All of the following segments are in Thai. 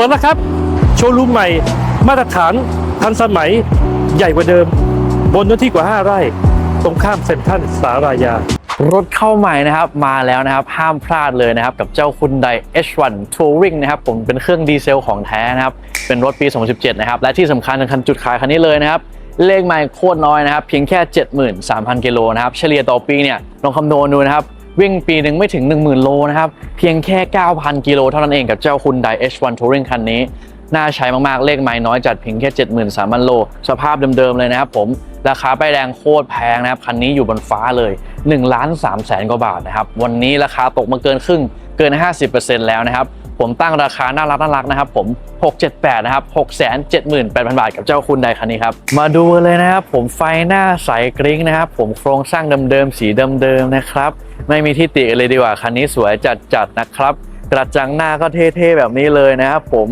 ปิดแล้วครับ โชว์รูมใหม่ มาตรฐานทันสมัยใหญ่กว่าเดิม บนเนื้อที่กว่า 5 ไร่ ตรงข้ามเซ็นทรัลสารายา รถเข้าใหม่นะครับ มาแล้วนะครับ ห้ามพลาดเลยนะครับ กับเจ้าคุณได H1 Touring นะครับ ผมเป็นเครื่องดีเซลของแท้นะครับ เป็นรถปี 2017 นะครับ และที่สำคัญคันจุดขายคันนี้เลยนะครับเลขไมล์โคตรน้อยนะครับ เพียงแค่ 73,000 กิโลนะครับ เฉลี่ยต่อปีเนี่ยลองคำนวณดูนะครับ วิ่งปีหนึ่งไม่ถึง 10,000 โลนะครับ เพียงแค่ 9,000 กิโลเท่านั้นเองกับเจ้าคุณได H1 Touring คันนี้ น่าใช้มากๆ เลขไม้น้อยจัดเพียงแค่ 73,000 โล สภาพเดิมๆ เลยนะครับผม ราคาป้ายแดงโคตรแพงนะครับ คันนี้อยู่บนฟ้าเลย1ล้าน3แสนกว่าบาทนะครับ วันนี้ราคาตกมาเกินครึ่งเกิน 50%แล้วนะครับ ผมตั้งราคาน่ารักน่ารักนะครับผม 678 นะครับ 678,000 บาทกับเจ้าคุณใดคันนี้ครับ มาดูกันเลยนะครับ ผมไฟหน้าใสกริ้งนะครับ ผมโครงสร้างเดิมๆ สีเดิมๆ นะครับ ไม่มีที่ติเลยดีกว่า คันนี้สวยจัดๆ นะครับ กระจังหน้าก็เท่ๆ แบบนี้เลยนะครับผม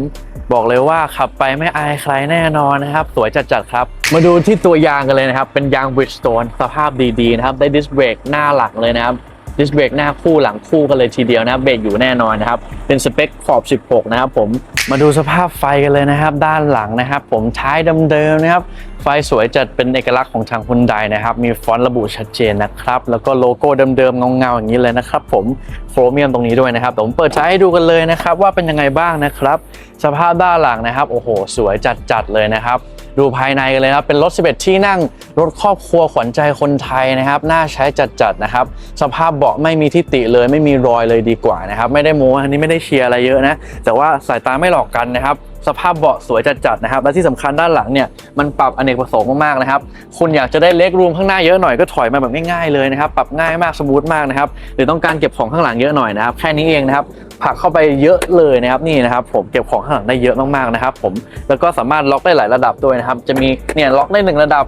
บอกเลยว่าขับไปไม่อายใครแน่นอนนะครับ สวยจัดๆครับ มาดูที่ตัวยางกันเลยนะครับ เป็นยาง Bridgestone สภาพดีๆนะครับ ได้ดิสเบรกหน้าหลังเลยนะครับ ดิสเบรกหน้าคู่หลังคู่กันเลยทีเดียวนะเบรกอยู่แน่นอนนะครับ เป็นสเปคขอบ 16 นะครับผมมาดูสภาพไฟกันเลยนะครับ ด้านหลังนะครับ ผมท้ายเดิมๆนะครับ ไฟสวยจัดเป็นเอกลักษณ์ของทางฮุนไดนะครับ มีฟอนต์ระบุชัดเจนนะครับ แล้วก็โลโก้เดิมๆเงาๆอย่างนี้เลยนะครับ ผมโครเมียมตรงนี้ด้วยนะครับเดี๋ยวผมเปิดใช้ให้ดูกันเลยนะครับ ว่าเป็นยังไงบ้างนะครับ สภาพด้านหลังนะครับโอ้โห สวยจัดๆเลยนะครับ ดูภายในกันเลยนะครับ เป็นรถ 11 ที่นั่ง รถครอบครัวขวัญใจคนไทยนะครับ น่าใช้จัดๆนะครับ สภาพเบาะไม่มีทิฏฐิเลย ไม่มีรอยเลยดีกว่านะครับ ไม่ได้โม้อันนี้ไม่ได้เชียร์อะไรเยอะนะ แต่ว่าสายตาไม่หลอกกันนะครับ สภาพเบาะสวยจัดๆนะครับ และที่สำคัญด้านหลังเนี่ย มันปรับอเนกประสงค์มากๆนะครับ คุณอยากจะได้เล็กรูมข้างหน้าเยอะหน่อยก็ถอยมาแบบง่ายๆเลยนะครับ ปรับง่ายมากสมูทมากนะครับ หรือต้องการเก็บของข้างหลังเยอะหน่อยนะครับ แค่นี้เองนะครับ ผักเข้าไปเยอะเลยนะครับนี่นะครับ ผมเก็บของข้างหลังได้เยอะมากๆนะครับ ผมแล้วก็สามารถล็อกได้หลายระดับด้วยนะครับ จะมีเนี่ยล็อกได้หนึ่งระดับ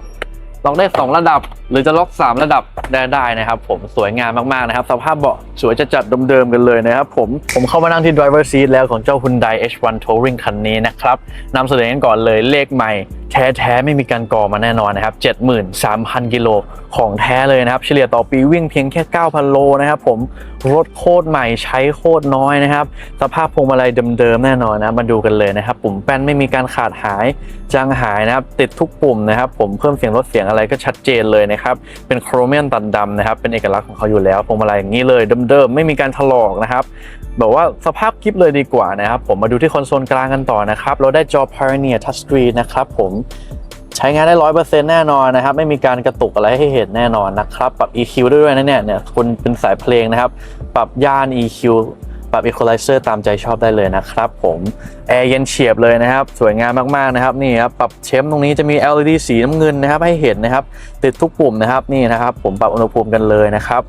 ล็อกได้ 2 ระดับ หรือจะล็อก 3 ระดับได้ได้นะครับ ผมสวยงามมากๆนะครับ สภาพเบาะสวยจะจัดเดิมๆกันเลยนะครับผมผมเข้ามานั่งที่ driver seat แล้วของเจ้า Hyundai H1 Touring คันนี้นะครับนำเสนอกันก่อนเลยเลขใหม่ แท้ๆไม่มีการก่อมาแน่นอนนะครับ 73,000 กิโลของแท้เลยนะครับ เฉลี่ยต่อปีวิ่งเพียงแค่ 9,000 โลนะครับผมรถโคตรใหม่ใช้โคตรน้อยนะครับ สภาพพวงมาลัยเดิมๆแน่นอนนะมาดูกันเลยนะครับ ปุ่มแป้นไม่มีการขาดหายจางหายนะครับ ติดทุกปุ่มนะครับ ผมเพิ่มเสียงลดเสียงอะไรก็ชัดเจนเลยนะครับ เป็นโครเมียมตัดดำนะครับ เป็นเอกลักษณ์ของเขาอยู่แล้วพวงมาลัยอย่างนี้เลยเดิมๆไม่มีการถลอกนะครับ แบบว่าสภาพคลิปเลยดีกว่านะครับผมมาดูที่คอนโซลกลางกันต่อนะครับ เราได้จอ Pioneer Touchscreen นะครับผมใช้งานได้ร้อยเปอร์เซ็นต์แน่นอนนะครับ ไม่มีการกระตุกอะไรให้เห็นแน่นอนนะครับ ปรับ EQ ได้ด้วยนะเนี่ยเนี่ยคุณเป็นสายเพลงนะครับ ปรับย่าน EQ ปรับ Equalizer ตามใจชอบได้เลยนะครับผมแอร์เย็นเฉียบเลยนะครับ สวยงามมากๆนะครับนี่ครับปรับเชมตรงนี้จะมี LED สีน้ำเงินนะครับให้เห็นนะครับ ติดทุกปุ่มนะครับนี่นะครับ ผมปรับอุณหภูมิกันเลยนะครับ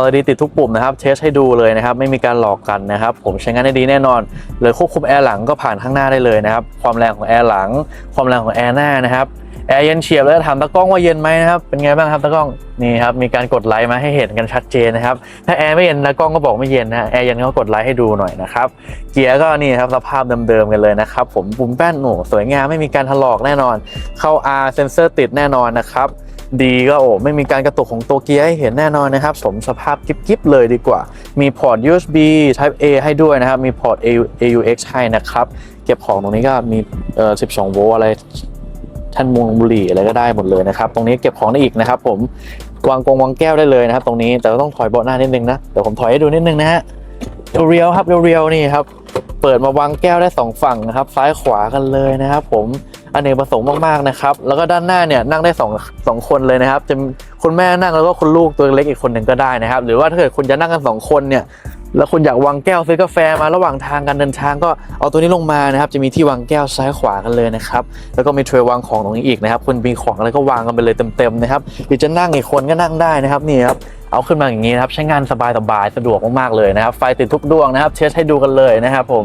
LED ติดทุกปุ่มนะครับเทสให้ดูเลยนะครับ ไม่มีการหลอกกันนะครับ ผมใช้งานได้ดีแน่นอนเลยควบคุมแอร์หลังก็ผ่านข้างหน้าได้เลยนะครับ ความแรงของแอร์หลัง ความแรงของแอร์หน้านะครับ แอร์เย็นเฉียบแล้วถามตากล้องว่าเย็นไหมนะครับเป็นไงบ้างครับตากล้องนี่ครับมีการกดไลค์มาให้เห็นกันชัดเจนนะครับถ้าแอร์ไม่เย็นตากล้องก็บอกไม่เย็นนะแอร์เย็นก็กดไลค์ให้ดูหน่อยนะครับเกียร์ก็นี่ครับสภาพเดิมๆกันเลยนะครับผมปุ่มแป้นโหสวยงามไม่มีการถลอกแน่นอน เข้า R เซนเซอร์ติดแน่นอนนะครับดีก็โอ้ไม่มีการกระตุกของตัวเกียร์ให้เห็นแน่นอนนะครับ สมสภาพกิ๊บๆเลยดีกว่า มีพอร์ต USB Type A ให้ด้วยนะครับ มีพอร์ต AUX ให้นะครับ เก็บของตรงนี้ก็มีเอ่อ12 โวลต์อะไร ท่านมงบุหรี่อะไรก็ได้หมดเลยนะครับ ตรงนี้เก็บของได้อีกนะครับ ผมวางกงวางแก้วได้เลยนะครับ ตรงนี้แต่ก็ต้องถอยเบาะหน้านิดนึงนะเดี๋ยวผมถอยให้ดูนิดนึงนะฮะเรียวครับเรียวๆนี่ครับเปิดมาวางแก้วได้สองฝั่งนะครับ ซ้ายขวากันเลยนะครับ ผมอเนกประสงค์มากๆนะครับ แล้วก็ด้านหน้าเนี่ยนั่งได้สองสองคนเลยนะครับ จะคุณแม่นั่งแล้วก็คุณลูกตัวเล็กอีกคนหนึ่งก็ได้นะครับ หรือว่าถ้าเกิดคุณจะนั่งกันสองคนเนี่ย แล้วคุณอยากวางแก้วซื้อกาแฟมาระหว่างทางการเดินทางก็เอาตัวนี้ลงมานะครับ จะมีที่วางแก้วซ้ายขวากันเลยนะครับ แล้วก็มีเทรย์วางของตรงนี้อีกนะครับคุณมีของอะไรก็วางกันไปเลยเต็มๆนะครับหรือจะนั่งอีกคนก็นั่งได้นะครับนี่ครับเอาขึ้นมาอย่างนี้นะครับใช้งานสบายๆสะดวกมากๆเลยนะครับ ไฟติดทุกดวงนะครับ เทสให้ดูกันเลยนะครับ ผม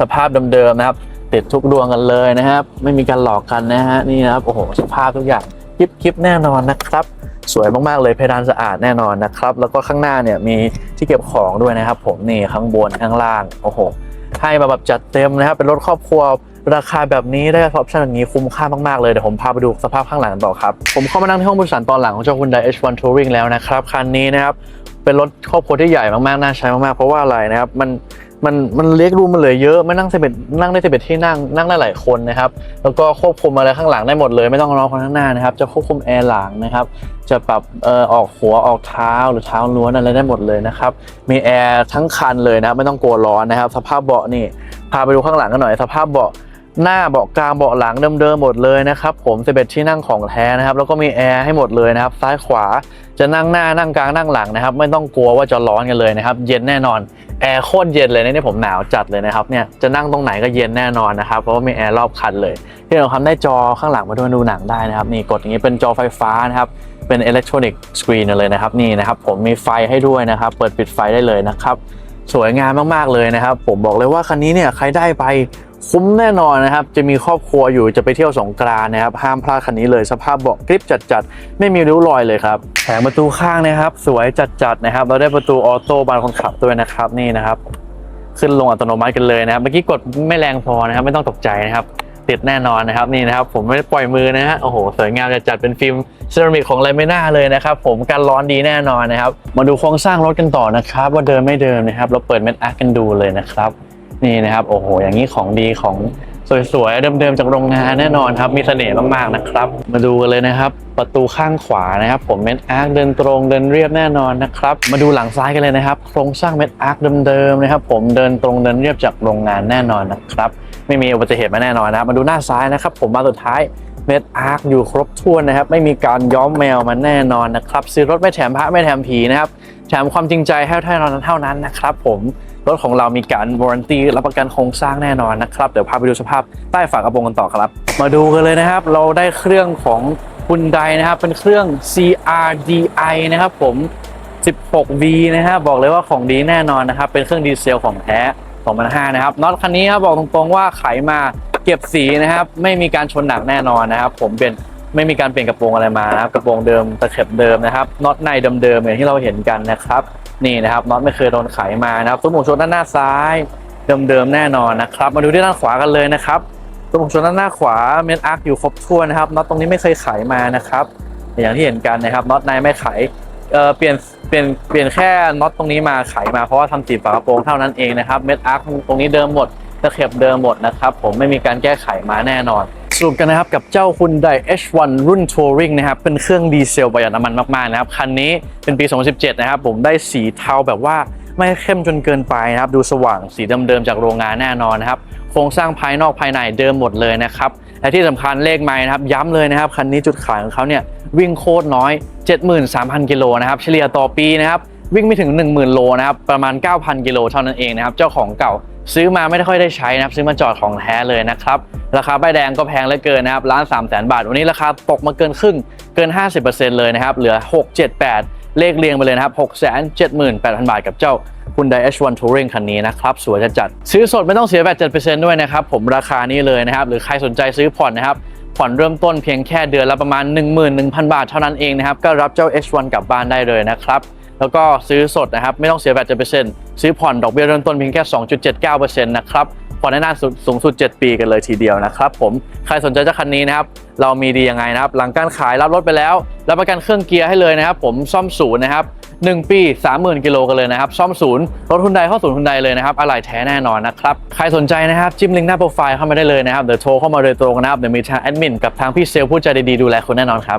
สภาพเดิมๆนะครับ ติดทุกดวงกันเลยนะครับ ไม่มีการหลอกกันนะฮะนี่นะครับโอ้โหสภาพทุกอย่างคลิปคลิปแน่นอนนะครับ สวยมากๆเลยเพดานสะอาดแน่นอนนะครับ แล้วก็ข้างหน้าเนี่ยมีที่เก็บของด้วยนะครับ ผมนี่ข้างบนข้างล่างโอ้โหให้มาแบบจัดเต็มนะครับ เป็นรถครอบครัวราคาแบบนี้ได้ออปชั่นอย่างนี้คุ้มค่ามาก ๆ เลย เดี๋ยวผมพาไปดูสภาพข้างหลังกันต่อครับ ผมเข้ามานั่งที่ห้องผู้โดยสารตอนหลังของเจ้า Hyundai H1 Touring แล้วนะครับ คันนี้นะครับ เป็นรถครอบครัวที่ใหญ่มาก ๆ น่าใช้มาก ๆ เพราะว่าอะไรนะครับ มัน มันมันเล็กรูมมันเหลือเยอะไม่นั่งเสบ็ดนั่งได้เสบ็ดที่นั่งนั่งได้หลายคนนะครับแล้วก็ควบคุมอะไรข้างหลังได้หมดเลย ไม่ต้องรอคนข้างหน้านะครับ จะควบคุมแอร์หลังนะครับ จะปรับเอ่อออกหัวออกเท้าหรือเท้าล้วนอะไรได้หมดเลยนะครับมีแอร์ทั้งคันเลยนะไม่ต้องกลัวร้อนนะครับ สภาพเบาะนี่พาไปดูข้างหลังกันหน่อย สภาพเบาะ หน้าเบาะกลางเบาะหลังเดิมๆหมดเลยนะครับผมเสบ็ดที่นั่งของแท้นะครับ แล้วก็มีแอร์ให้หมดเลยนะครับ ซ้ายขวาจะนั่งหน้านั่งกลางนั่งหลังนะครับ ไม่ต้องกลัวว่าจะร้อนกันเลยนะครับ เย็นแน่นอนแอร์โคตรเย็นเลยนะนี่ผมหนาวจัดเลยนะครับเนี่ยจะนั่งตรงไหนก็เย็นแน่นอนนะครับเพราะว่ามีแอร์รอบคันเลย ที่เราทำได้จอข้างหลังมาด้วยดูหนังได้นะครับ นี่กดอย่างนี้เป็นจอไฟฟ้านะครับเป็นอิเล็กทรอนิกส์สกรีนเลยนะครับนี่นะครับผมมีไฟให้ด้วยนะครับ เปิดปิดไฟได้เลยนะครับ สวยงามมากๆเลยนะครับ ผมบอกเลยว่าคันนี้เนี่ยใครได้ไป คุ้มแน่นอนนะครับ จะมีครอบครัวอยู่จะไปเที่ยวสงกรานนะครับ ห้ามพลาดคันนี้เลยสภาพเบาะกริปจัดๆ ไม่มีริ้วรอยเลยครับแผงประตูข้างนะครับ สวยจัดๆนะครับ เราได้ประตูออโต้บานคนขับด้วยนะครับนี่นะครับ ขึ้นลงอัตโนมัติกันเลยนะครับ เมื่อกี้กดไม่แรงพอนะครับ ไม่ต้องตกใจนะครับ ติดแน่นอนนะครับนี่นะครับ ผมไม่ได้ปล่อยมือนะฮะโอ้โหสวยงามจัดๆเป็นฟิล์มเซรามิกของไลเมน่าเลยนะครับ ผมกันร้อนดีแน่นอนนะครับ มาดูโครงสร้างรถกันต่อนะครับ ว่าเดิมไม่เดิมนะครับ เราเปิดเม็ดอาร์กันดูเลยนะครับ นี่นะครับโอ้โห อย่างนี้ของดีของสวยๆ เดิมๆ จากโรงงานแน่นอนครับ มีเสน่ห์มากๆนะครับ มาดูกันเลยนะครับ ประตูข้างขวานะครับ ผมเม็ดอาร์คเดินตรงเดินเรียบแน่นอนนะครับ มาดูหลังซ้ายกันเลยนะครับ โครงสร้างเม็ดอาร์คเดิมๆนะครับ ผมเดินตรงเดินเรียบจากโรงงานแน่นอนนะครับ ไม่มีอุบัติเหตุมาแน่นอนนะครับ มาดูหน้าซ้ายนะครับ ผมมาสุดท้ายเม็ดอาร์คอยู่ครบถ้วนนะครับ ไม่มีการย้อมแมวมาแน่นอนนะครับ ซื้อรถไม่แถมพระไม่แถมผีนะครับ แถมความจริงใจให้เท่านั้นเท่านั้นนะครับ ผม รถของเรามีการวารันตีรับประกันโครงสร้างแน่นอนนะครับ เดี๋ยวพาไปดูสภาพใต้ฝากระโปรงกันต่อครับ มาดูกันเลยนะครับ เราได้เครื่องของคุณไดนะครับ เป็นเครื่อง CRDI นะครับผม 16V นะครับบอกเลยว่าของดีแน่นอนนะครับ เป็นเครื่องดีเซลของแท้2005นะครับน็อตคันนี้ครับบอกตรงๆว่าไขมาเก็บสีนะครับ ไม่มีการชนหนักแน่นอนนะครับ ผมเป็นไม่มีการเปลี่ยนกระโปรงอะไรมานะครับกระโปรงเดิมตะเข็บเดิมนะครับน็อตในเดิมๆอย่างที่เราเห็นกันนะครับ นี่นะครับน็อตไม่เคยโดนไขมานะครับซุ้มหมูชนด้านหน้าซ้ายเดิมๆแน่นอนนะครับ มาดูที่ด้านขวากันเลยนะครับซุ้มหมูชนด้านหน้าขวาเมนอาร์คอยู่ครบถ้วนนะครับน็อตตรงนี้ไม่เคยไขมานะครับ อย่างที่เห็นกันนะครับน็อตในไม่ไขเอ่อเปลี่ยนเปลี่ยนเปลี่ยนแค่น็อตตรงนี้มาไขมาเพราะว่าทำสีฝากระโปรงเท่านั้นเองนะครับเม็ดอาร์คตรงนี้เดิมหมดตะเข็บเดิมหมดนะครับ ผมไม่มีการแก้ไขมาแน่นอน สรุปกันนะครับกับเจ้า Hyundai H1 รุ่น Touring นะครับ เป็นเครื่องดีเซลประหยัดน้ำมันมาก ๆ นะครับ คันนี้เป็นปี 2017 นะครับ ผมได้สีเทาแบบว่าไม่เข้มจนเกินไปนะครับ ดูสว่างสีเดิม ๆ จากโรงงานแน่นอนนะครับ โครงสร้างภายนอกภายในเดิมหมดเลยนะครับ และที่สำคัญเลขไม้นะครับ ย้ำเลยนะครับ คันนี้จุดขายของเขาเนี่ยวิ่งโคตรน้อย 73,000 กิโลนะครับเฉลี่ยต่อปีนะครับวิ่งไม่ถึง 10,000 โลนะครับประมาณ 9,000 กิโลเท่านั้นเองนะครับเจ้าของเก่า ซื้อมาไม่ได้ค่อยได้ใช้นะครับซื้อมาจอดของแท้เลยนะครับราคาใบแดงก็แพงเหลือเกินนะครับล้าน3 0 0แสนบาท วันนี้ราคาตกมาเกินครึ่งเกิน 50%เลยนะครับเหลือ 6 7 8 เลขเรียงไปเลยนะครับ 6 7 8 0 0 0 บาทกับเจ้า Hyundai H1 Touring คันนี้นะครับ สวยจะจัด ซื้อสดไม่ต้องเสียแบต7%ด้วยนะครับ ผมราคานี้เลยนะครับ หรือใครสนใจซื้อผ่อนนะครับ ผ่อนเริ่มต้นเพียงแค่เดือนละประมาณ 11,000 บาทเท่านั้นเองนะครับ ก็รับเจ้า H1 กลับบ้านได้เลยนะครับ แล้วก็ซื้อสดนะครับ ไม่ต้องเสียแบต7%ซื้อผ่อนดอกเบี้ยเริ่มต้นเพียงแค่2.79%นะครับผ่อนได้นานสูงสุด 7 ปีกันเลยทีเดียวนะครับผมใครสนใจเจ้าคันนี้นะครับเรามีดียังไงนะครับ หลังการขายรับรถไปแล้วรับประกันเครื่องเกียร์ให้เลยนะครับ ผมซ่อมศูนย์นะครับ1 ปี 30,000 กิโลกันเลยนะครับ ซ่อมศูนย์รถทุนใดเข้าศูนย์ทุนใดเลยนะครับอะไหล่แท้แน่นอนนะครับ ใครสนใจนะครับจิ้มลิงก์หน้าโปรไฟล์เข้ามาได้เลยนะครับเดี๋ยวโทรเข้ามาโดยตรงนะครับเดี๋ยวมีทางแอดมินกับทางพี่เซลผู้ใจดีๆดูแลคุณแน่นอนครับ